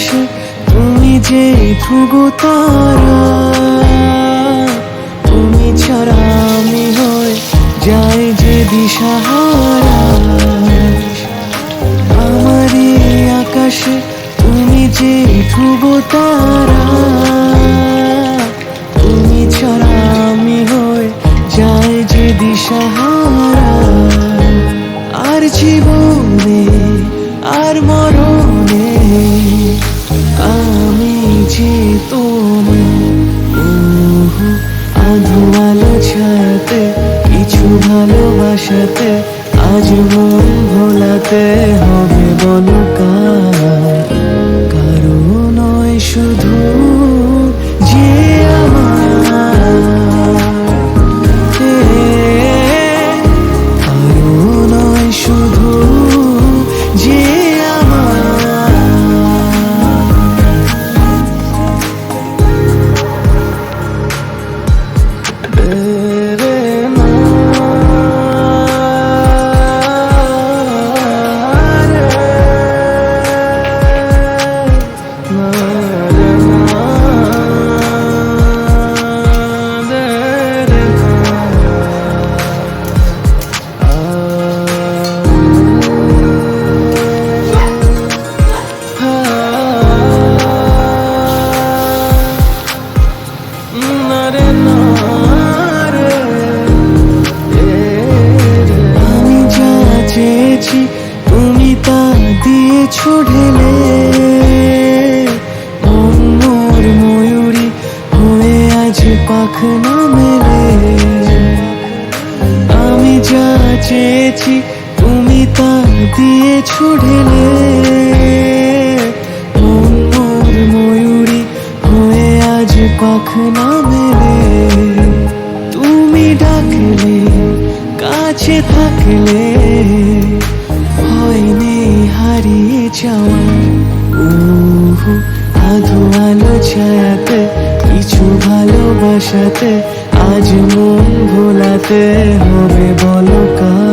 আকাশে তুমি যে ধ্রুব তারা, তুমি ছাড়া আমি হয় যাই যে দিশাহারা। আমারই আকাশে তুমি যে ধ্রুব তারা ছায়াতে কিছু ভালোবাসাতে আজ মন ভোলাতে হবে বলো দিয়েছ ঢেলে অন্যর ময়ূরী হয়ে আজ পাখনা মেলে। আমি যা চেয়েছি তুমি তা দিয়েছ ঢেলে অন্যর ময়ূরী হয়ে আজ পাখনা মেলে। তুমি ডাকলে, কাছে থাকলে ছায়াতে কিছু ভালোবাসাতে আজ মন ভোলাতে হবে বলো কার